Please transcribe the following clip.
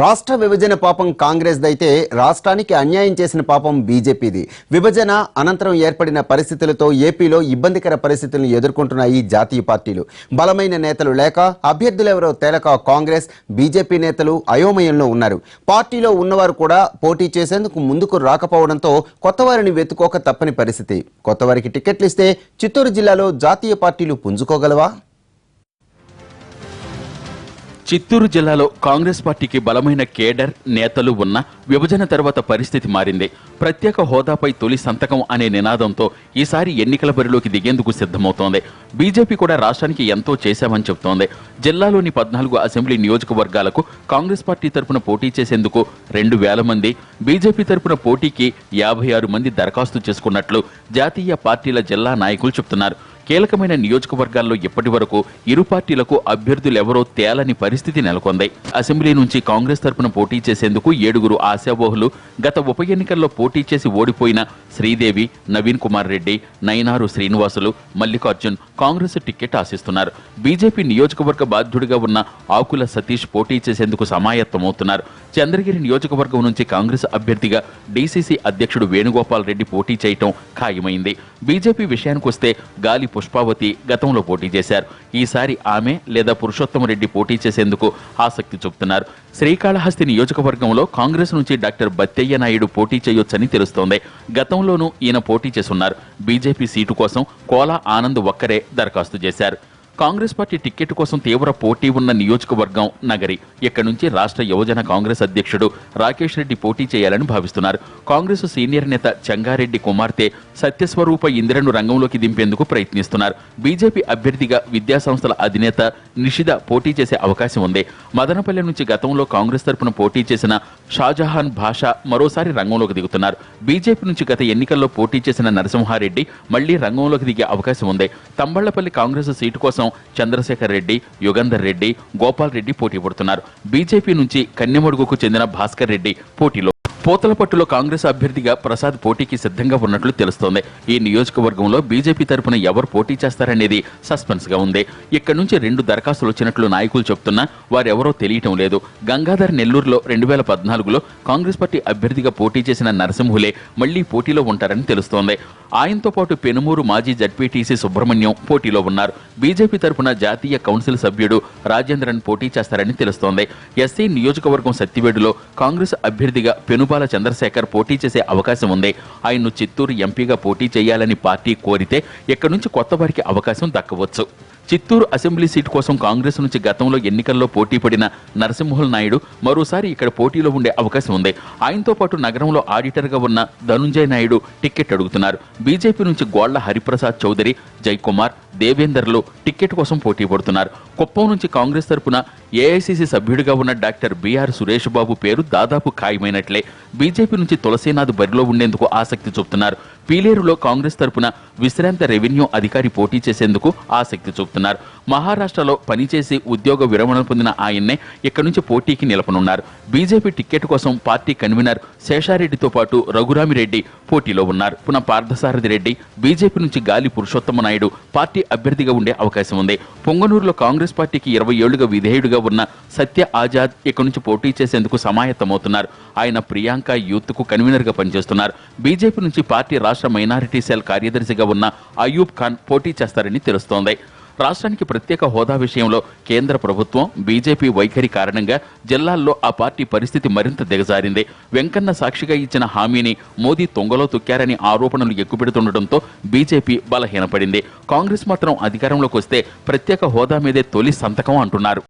రాష్ట్ర విభజన పాపం కాంగ్రెస్ దైతే రాష్ట్రానికి అన్యాయం చేసిన పాపం బీజేపీది. విభజన అనంతరం ఏర్పడిన పరిస్థితులతో ఏపీలో ఇబ్బందికర పరిస్థితులను ఎదుర్కొంటున్నాయి జాతీయ పార్టీలు. బలమైన నేతలు లేక అభ్యర్థులెవరో తేలక కాంగ్రెస్ బీజేపీ నేతలు అయోమయంలో ఉన్నారు. పార్టీలో ఉన్నవారు కూడా పోటీ చేసేందుకు ముందుకు రాకపోవడంతో కొత్తవారిని వెతుకోక తప్పని పరిస్థితి. కొత్తవారికి టికెట్లు ఇస్తే చిత్తూరు జిల్లాలో జాతీయ పార్టీలు పుంజుకోగలవా? చిత్తూరు జిల్లాలో కాంగ్రెస్ పార్టీకి బలమైన కేడర్ నేతలు ఉన్న విభజన తర్వాత పరిస్థితి మారింది. ప్రత్యేక హోదాపై తొలి సంతకం అనే నినాదంతో ఈసారి ఎన్నికల బరిలోకి దిగేందుకు సిద్ధమవుతోంది. బీజేపీ కూడా రాష్ట్రానికి ఎంతో చేశామని చెబుతోంది. జిల్లాలోని పద్నాలుగు అసెంబ్లీ నియోజకవర్గాలకు కాంగ్రెస్ పార్టీ తరపున పోటీ చేసేందుకు రెండు వేల మంది బీజేపీ తరపున పోటీకి యాభై ఆరు మంది దరఖాస్తు చేసుకున్నట్లు జాతీయ పార్టీల జిల్లా నాయకులు చెబుతున్నారు. కీలకమైన నియోజకవర్గాల్లో ఇప్పటి వరకు ఇరు పార్టీలకు అభ్యర్థులెవరో తేలని పరిస్థితి నెలకొంది. అసెంబ్లీ నుంచి కాంగ్రెస్ తరపున పోటీ చేసేందుకు ఏడుగురు ఆశావోహులు గత ఉప ఎన్నికల్లో పోటీ చేసి ఓడిపోయిన శ్రీదేవి నవీన్ కుమార్ రెడ్డి నయనారు శ్రీనివాసులు మల్లికార్జున్ కాంగ్రెస్ టికెట్ ఆశిస్తున్నారు. బీజేపీ నియోజకవర్గ బాధ్యుడిగా ఉన్న ఆకుల సతీష్ పోటీ చేసేందుకు సమాయత్తమవుతున్నారు. చంద్రగిరి నియోజకవర్గం నుంచి కాంగ్రెస్ అభ్యర్థిగా డీసీసీ అధ్యక్షుడు వేణుగోపాల్ రెడ్డి పోటీ చేయటం ఖాయమైంది. బీజేపీ విషయానికొస్తే గాలి పుష్పావతి గతంలో పోటీ చేశారు. ఈసారి ఆమె లేదా పురుషోత్తమ రెడ్డి పోటీ చేసేందుకు ఆసక్తి చూపుతున్నారు. శ్రీకాళహస్తి నియోజకవర్గంలో కాంగ్రెస్ నుంచి డాక్టర్ బత్తయ్య నాయుడు పోటీ చేయొచ్చని తెలుస్తోంది. గతంలోనూ ఈయన పోటీ చేస్తున్నారు. బీజేపీ సీటు కోసం కోలా ఆనంద్ ఒక్కరే దరఖాస్తు చేశారు. కాంగ్రెస్ పార్టీ టికెట్ కోసం తీవ్ర పోటీ ఉన్న నియోజకవర్గం నగరి. ఇక్కడ నుంచి రాష్ట్ర యువజన కాంగ్రెస్ అధ్యక్షుడు రాకేష్ రెడ్డి పోటీ చేయాలని భావిస్తున్నారు. కాంగ్రెస్ సీనియర్ నేత చంగారెడ్డి కుమార్తె సత్యస్వరూప ఇందిరను రంగంలోకి దింపేందుకు ప్రయత్నిస్తున్నారు. బీజేపీ అభ్యర్థిగా విద్యాసంస్థల అధినేత నిషిద పోటీ చేసే అవకాశం ఉంది. మదనపల్లె నుంచి గతంలో కాంగ్రెస్ తరపున పోటీ చేసిన షాజహాన్ భాషా మరోసారి రంగంలోకి దిగుతున్నారు. బీజేపీ నుంచి గత ఎన్నికల్లో పోటీ చేసిన నరసింహారెడ్డి మళ్ళీ రంగంలోకి దిగే అవకాశం ఉంది. తంబళ్ళపల్లి కాంగ్రెస్ సీటు కోసం చంద్రశేఖర్ రెడ్డి యుగంధర్ రెడ్డి గోపాల్ రెడ్డి పోటీ పడుతున్నారు. బీజేపీ నుంచి కన్నెమడుగుకు చెందిన భాస్కర్ రెడ్డి పోటీలో పోతలపట్టులో కాంగ్రెస్ అభ్యర్థిగా ప్రసాద్ పోటీకి సిద్ధంగా ఉన్నట్లు తెలుస్తోంది. ఈ నియోజకవర్గంలో బీజేపీ తరపున ఎవరు పోటీ చేస్తారనేది సస్పెన్స్గా ఉంది. ఇక్కడ నుంచి రెండు దరఖాస్తులు వచ్చినట్లు నాయకులు చెప్తున్నా వారెవరో తెలియటం లేదు. గంగాధర్ నెల్లూరులో రెండు వేల పద్నాలుగులో కాంగ్రెస్ పార్టీ అభ్యర్థిగా పోటీ చేసిన నరసింహులే మళ్ళీ పోటీలో ఉంటారని తెలుస్తోంది. ఆయనతో పాటు పెనుమూరు మాజీ జడ్పీటీసీ సుబ్రహ్మణ్యం పోటీలో ఉన్నారు. బీజేపీ తరపున జాతీయ కౌన్సిల్ సభ్యుడు రాజేంద్రన్ పోటీ చేస్తారని తెలుస్తోంది. ఎస్సీ నియోజకవర్గం సత్తివేడులో కాంగ్రెస్ అభ్యర్థిగా పెనుబాల చంద్రశేఖర్ పోటీ చేసే అవకాశం ఉంది. ఆయన్ను చిత్తూరు ఎంపీగా పోటీ చేయాలని పార్టీ కోరితే ఇక్కడి నుంచి కొత్త వారికి అవకాశం దక్కవచ్చు. చిత్తూరు అసెంబ్లీ సీటు కోసం కాంగ్రెస్ నుంచి గతంలో ఎన్నికల్లో పోటీ పడిన నరసింహుల్ నాయుడు మరోసారి ఇక్కడ పోటీలో ఉండే అవకాశం ఉంది. ఆయనతో పాటు నగరంలో ఆడిటర్గా ఉన్న ధనుంజయ్ నాయుడు టికెట్ అడుగుతున్నారు. బీజేపీ నుంచి గోళ్ళ హరిప్రసాద్ చౌదరి జైకుమార్ దేవేందర్లు టికెట్ కోసం పోటీ పడుతున్నారు. కుప్పం నుంచి కాంగ్రెస్ తరపున ఏఐసీసీ సభ్యుడిగా ఉన్న డాక్టర్ బీఆర్ సురేష్ బాబు పేరు దాదాపు ఖాయమైనట్లే. బీజేపీ నుంచి తులసీనాథ్ బరిలో ఉండేందుకు ఆసక్తి చూపుతున్నారు. పీలేరులో కాంగ్రెస్ తరపున విశ్రాంత రెవెన్యూ అధికారి పోటీ చేసేందుకు ఆసక్తి చూపుతున్నారు. మహారాష్ట్రలో పనిచేసి ఉద్యోగ విరమణ పొందిన ఆయన్నే ఇక్కడి నుంచి పోటీకి నిలపనున్నారు. బీజేపీ టికెట్ కోసం పార్టీ కన్వీనర్ శేషారెడ్డితో పాటు రఘురామిరెడ్డి పోటీలో ఉన్నారు. పునః పార్థసారథి రెడ్డి బీజేపీ నుంచి గాలి పురుషోత్తమ నాయుడు పార్టీ అభ్యర్థిగా ఉండే అవకాశం ఉంది. పొంగనూరులో కాంగ్రెస్ పార్టీకి ఇరవై ఏళ్ళుగా విధేయుడిగా ఉన్న సత్య ఆజాద్ ఇక్కడి నుంచి పోటీ చేసేందుకు సమాయత్తమవుతున్నారు. ఆయన ప్రియాంక యూత్కు కన్వీనర్గా పనిచేస్తున్నారు. బీజేపీ నుంచి పార్టీ రాష్ట్ర మైనారిటీ సెల్ కార్యదర్శిగా ఉన్న అయూబ్ ఖాన్ పోటీ చేస్తారని తెలుస్తోంది. రాష్ట్రానికి ప్రత్యేక హోదా విషయంలో కేంద్ర ప్రభుత్వం బీజేపీ వైఖరి కారణంగా జిల్లాల్లో ఆ పార్టీ పరిస్థితి మరింత దిగజారింది. వెంకన్న సాక్షిగా ఇచ్చిన హామీని మోదీ తొంగలో తొక్కారని ఆరోపణలు ఎక్కుపెడుతుండటంతో బీజేపీ బలహీనపడింది. కాంగ్రెస్ మాత్రం అధికారంలోకి వస్తే ప్రత్యేక హోదా మీదే తొలి సంతకం అంటున్నారు.